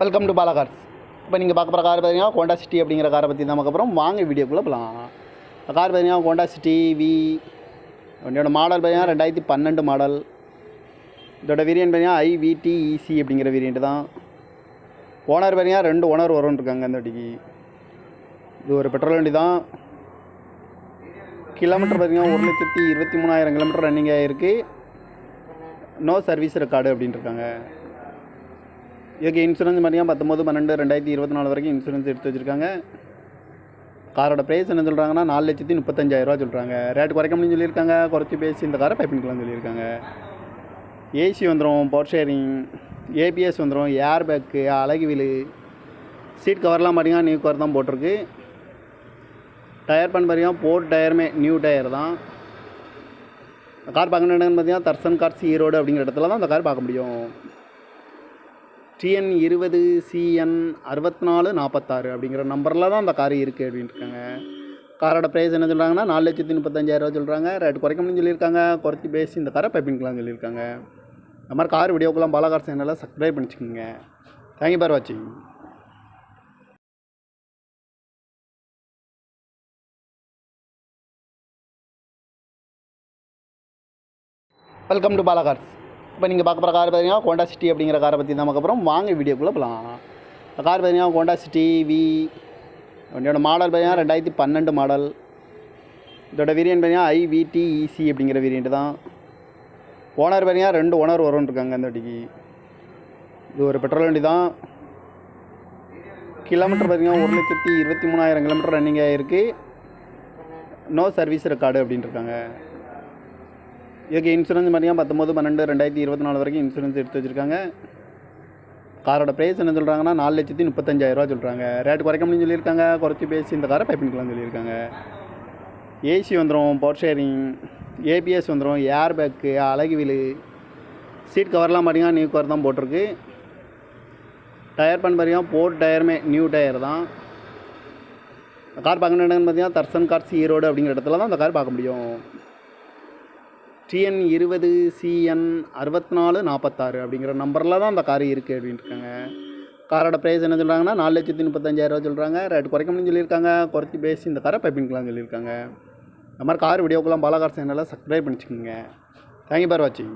Welcome to Bala cars இப்போ நீங்கள் பார்க்க போகிற கார் பார்த்தீங்கன்னா கோண்டா சிட்டி அப்படிங்கிற காரை பற்றி தான் பார்க்க போகிறோம் வாங்க வீடியோக்குள்ளே போகலாம் இந்த கார் பார்த்தீங்கன்னா கோண்டா சிட்டி வி வண்டியோட மாடல் பார்த்தீங்கன்னா ரெண்டாயிரத்தி பன்னெண்டு மாடல் இதோட வேரியன்ட் பார்த்தீங்கன்னா ஐவிடிஇசி அப்படிங்கிற வேரியன்ட் தான். ஓனர் பார்த்தீங்கன்னா ரெண்டு ஓனர் வரும்னு இருக்காங்க இந்த வண்டிக்கு. இது ஒரு பெட்ரோல் வண்டி தான். கிலோமீட்டர் பார்த்தீங்கன்னா ஒரு லட்சத்தி இருபத்தி மூணாயிரம் கிலோமீட்டர் ரன்னிங் ஆகிருக்கு நோ சர்வீஸ் ரெக்கார்டு அப்படின்ட்டு இருக்காங்க. இதுக்கு இன்சூரன்ஸ் பார்த்தீங்கன்னா பத்தொம்போது பன்னெண்டு ரெண்டாயிரத்தி இருபத்தி நாலு வரைக்கும் இன்சூரன்ஸ் எடுத்து வச்சுருக்காங்க. காரோட ப்ரைஸ் என்ன சொல்கிறாங்கன்னா நாலு லட்சத்தி முப்பத்தஞ்சாயிரரூவா சொல்கிறாங்க ரேட் குறைக்க முடியும்னு சொல்லியிருக்காங்க. குறைச்சி பேசி இந்த காரை பைப் சொல்லியிருக்காங்க. ஏசி வந்துடும் பவர் ஷேரிங் ஏபிஎஸ் வந்துடும் ஏர் பேக்கு அழகு வீலு சீட் கவர்லாம் பார்த்தீங்கன்னா நியூ கவர் தான் போட்டிருக்கு. டயர் பண்ண பார்த்தீங்கன்னா போர்ட் டயருமே நியூ டயர் தான். கார் பார்க்கணுன்னு பார்த்தீங்கன்னா தர்சன் கார்ஸ் ஈரோடு அப்படிங்கிற இடத்துல தான் அந்த கார் பார்க்க முடியும். டிஎன் இருபது சிஎன் அறுபத்தி நாலு நாற்பத்தாறு அப்படிங்கிற நம்பரில் தான் அந்த கார் இருக்குது அப்படின்ட்டு இருக்காங்க காரோட ப்ரைஸ் என்ன சொல்கிறாங்கன்னா நாலு லட்சத்தி முப்பத்தஞ்சாயிரரூவா சொல்கிறாங்க ரேட் குறைக்க முடியும்னு சொல்லியிருக்காங்க. குறைச்சி பேசி இந்த காரை பைப்பிங்கலாம் சொல்லியிருக்காங்க. இந்த மாதிரி கார் வீடியோக்கெல்லாம் பாலகார் சேனலில் சப்ஸ்கிரைப் பண்ணிச்சுக்கோங்க. தேங்க்யூ பார் வாட்சிங் வெல்கம் டு பாலகார்ஸ் இப்போ நீங்கள் பார்க்க போகிற கார் பார்த்தீங்கன்னா கோண்டா சிட்டி அப்படிங்கிற காரை பற்றி தான் பார்க்க போகிறோம் வாங்க வீடியோக்குள்ளே போகலாம் இந்த கார் பார்த்தீங்கன்னா கோண்டா சிட்டி வி வண்டியோட மாடல் பார்த்தீங்கன்னா ரெண்டாயிரத்தி பன்னெண்டு மாடல் இதோட வேரியன்ட் பார்த்தீங்கன்னா ஐவிடி இசி அப்படிங்கிற வேரியன்ட் தான். ஓனர் பார்த்தீங்கன்னா ரெண்டு ஓனர் வரும்னு இருக்காங்க இந்த வண்டிக்கு. இது ஒரு பெட்ரோல் வண்டி தான். கிலோமீட்டர் பார்த்தீங்கன்னா ஒரு லட்சத்தி இருபத்தி மூணாயிரம் கிலோமீட்டர் ரன்னிங் ஆகிருக்கு நோ சர்வீஸ் ரெக்கார்டு அப்படின்ட்டு இருக்காங்க. இதுக்கு இன்சூரன்ஸ் பார்த்தீங்கன்னா பத்தொம்போது பன்னெண்டு ரெண்டாயிரத்தி இருபத்தி நாலு வரைக்கும் இன்சூரன்ஸ் எடுத்து வச்சுருக்காங்க. காரோட ப்ரைஸ் என்ன சொல்கிறாங்கன்னா நாலு லட்சத்தி முப்பத்தஞ்சாயிரரூவா சொல்கிறாங்க ரேட் குறைக்க முடியும்னு சொல்லியிருக்காங்க. குறைச்சி பேசி இந்த காரை பைப் சொல்லியிருக்காங்க. ஏசி வந்துடும் பவர் ஷேரிங் ஏபிஎஸ் வந்துடும் ஏர் பேக்கு அழகு வீலு சீட் கவர்லாம் பார்த்தீங்கன்னா நியூ கவர் தான் போட்டிருக்கு. டயர் பண்ண பார்த்தீங்கன்னா போர்ட் டயருமே நியூ டயர் தான். கார் பார்க்கணுன்னு பார்த்தீங்கன்னா தர்சன் கார்ஸ் ஈரோடு அப்படிங்கிற இடத்துல தான் அந்த கார் பார்க்க முடியும். டிஎன் இருபது சிஎன் அறுபத்தி நாலு நாற்பத்தாறு அப்படிங்கிற நம்பரில் தான் அந்த கார் இருக்குது அப்படின்ட்டு இருக்காங்க காரோட ப்ரைஸ் என்ன சொல்கிறாங்கன்னா நாலு லட்சத்தி முப்பத்தஞ்சாயிரரூவா சொல்கிறாங்க ரேட் குறைக்க முடியும் சொல்லியிருக்காங்க. குறைச்சி பேசி இந்த காரை பைப்பிங்கலாம் சொல்லியிருக்காங்க. இந்த மாதிரி கார் வீடியோக்கெல்லாம் பாலாகார் சேனலை சப்ஸ்கிரைப் பண்ணிச்சுக்கோங்க. தேங்க்யூ பார் வாட்சிங்